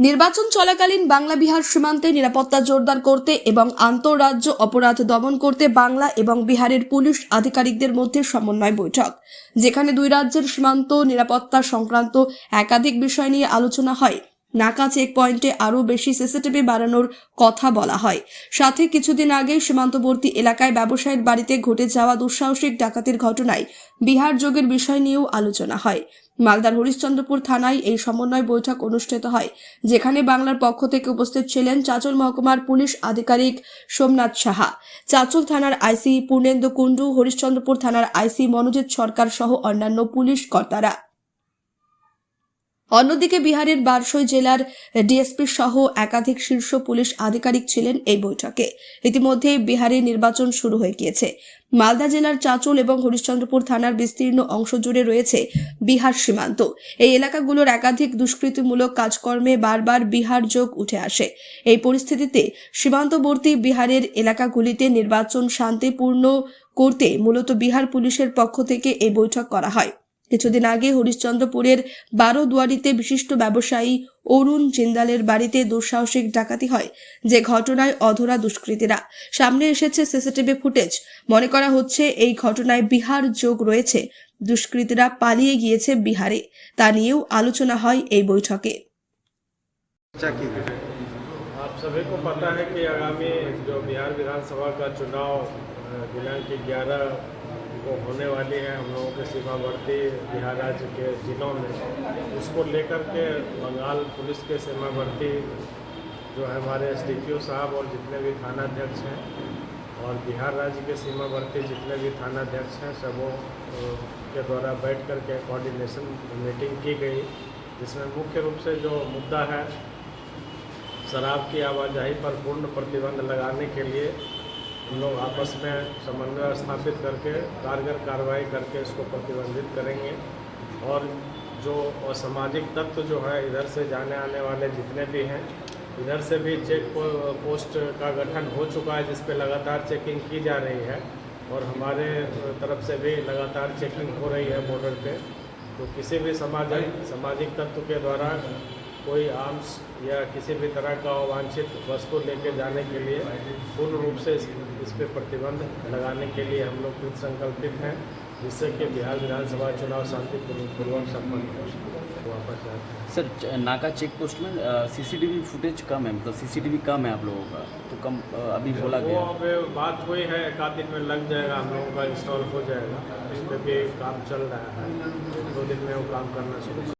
নির্বাচন চলাকালীন বাংলা বিহার সীমান্তে নিরাপত্তা জোরদার করতে এবং আন্তঃরাজ্য অপরাধ দমন করতে বাংলা এবং বিহারের পুলিশ আধিকারিকদের মধ্যে সমন্বয় বৈঠক, যেখানে দুই রাজ্যের সীমান্ত নিরাপত্তা সংক্রান্ত একাধিক বিষয় নিয়ে আলোচনা হয়। নাকা চেক পয়েন্টে আরও বেশি সিসিটিভি বাড়ানোর কথা বলা হয়। সাথে কিছুদিন আগে সীমান্তবর্তী এলাকায় ব্যবসায়ীর বাড়িতে ঘটে যাওয়া দুঃসাহসিক ডাকাতির ঘটনায় বিহার যোগের বিষয় নিয়েও আলোচনা হয়। মালদার হরিশ্চন্দ্রপুর থানায় এই সমন্বয় বৈঠক অনুষ্ঠিত হয়, যেখানে বাংলার পক্ষ থেকে উপস্থিত ছিলেন চাচল মহকুমার পুলিশ আধিকারিক সোমনাথ সাহা। চাচল থানার আইসি পূর্ণেন্দু কুণ্ডু, হরিশ্চন্দ্রপুর থানার আইসি মনোজিৎ সরকার সহ অন্যান্য পুলিশ কর্তারা। অন্যদিকে বিহারের বারসই জেলার ডিএসপি সহ একাধিক শীর্ষ পুলিশ আধিকারিক ছিলেন এই বৈঠকে। ইতিমধ্যে বিহারে নির্বাচন শুরু হয়ে গিয়েছে। মালদা জেলার চাঁচল এবং হরিশ্চন্দ্রপুর থানার বিস্তীর্ণ অংশ জুড়ে রয়েছে বিহার সীমান্ত। এই এলাকাগুলোর একাধিক দুষ্কৃতিমূলক কাজকর্মে বারবার বিহার যোগ উঠে আসে। এই পরিস্থিতিতে সীমান্তবর্তী বিহারের এলাকাগুলিতে নির্বাচন শান্তিপূর্ণ করতে মূলত বিহার পুলিশের পক্ষ থেকে এই বৈঠক করা হয়। কিছুদিন আগে হরিশ্চন্দ্রপুরের বারো দুয়ারিতে বিশিষ্ট ব্যবসায়ী অরুণ জিন্দালের বাড়িতে দুঃসাহসিক ডাকাতি হয় যে ঘটনায় অধরা দুষ্কৃতীরা সামনে এসেছে সিসিটিভি ফুটেজ মনে করা হচ্ছে এই ঘটনায় বিহার যোগ রয়েছে দুষ্কৃতীরা পালিয়ে গিয়েছে বিহারে তা নিয়েও আলোচনা হয় এই বৈঠকে चर्चा की गई आप सभी को पता है कि आगामी जो बिहार विधानसभा का चुनाव अ, दिनांक ग्यारह को होने वाली है, हम लोगों के सीमावर्ती बिहार राज्य के जिलों में। उसको लेकर के बंगाल पुलिस के सीमावर्ती जो है हमारे एस साहब और जितने भी थानाध्यक्ष हैं, और बिहार राज्य के सीमावर्ती जितने भी थानाध्यक्ष हैं, सबों के द्वारा बैठ कर के कोऑर्डिनेशन मीटिंग की गई, जिसमें मुख्य रूप से जो मुद्दा है, शराब की आवाजाही पर पूर्ण प्रतिबंध लगाने के लिए हम लोग आपस में समन्वय स्थापित करके कारगर कार्रवाई करके इसको प्रतिबंधित करेंगे। और जो असामाजिक तत्व जो है इधर से जाने आने वाले जितने भी हैं इधर से भी चेक पोस्ट का गठन हो चुका है जिस पे लगातार चेकिंग की जा रही है। और हमारे तरफ़ से भी लगातार चेकिंग हो रही है बॉर्डर पे। तो किसी भी सामाजिक सामाजिक तत्व के द्वारा कोई आर्म्स या किसी भी तरह का अवांछित वस्तु लेके जाने के लिए पूर्ण रूप से इस, इस पे प्रतिबंध लगाने के लिए हम लोग कृत संकल्पित हैं जिससे कि बिहार विधानसभा चुनाव शांतिपूर्वक संपन्न हो वापस जाते हैं। सर नाका चेक पोस्ट में सीसीटीवी फुटेज कम है मतलब सीसीटीवी कम है आप लोगों का तो कम अभी बोला गया। अब बात हुई है एक आध दिन में लग जाएगा हम लोगों का इंस्टॉल हो जाएगा इस पर भी काम चल रहा है। दो दिन में वो काम करना शुरू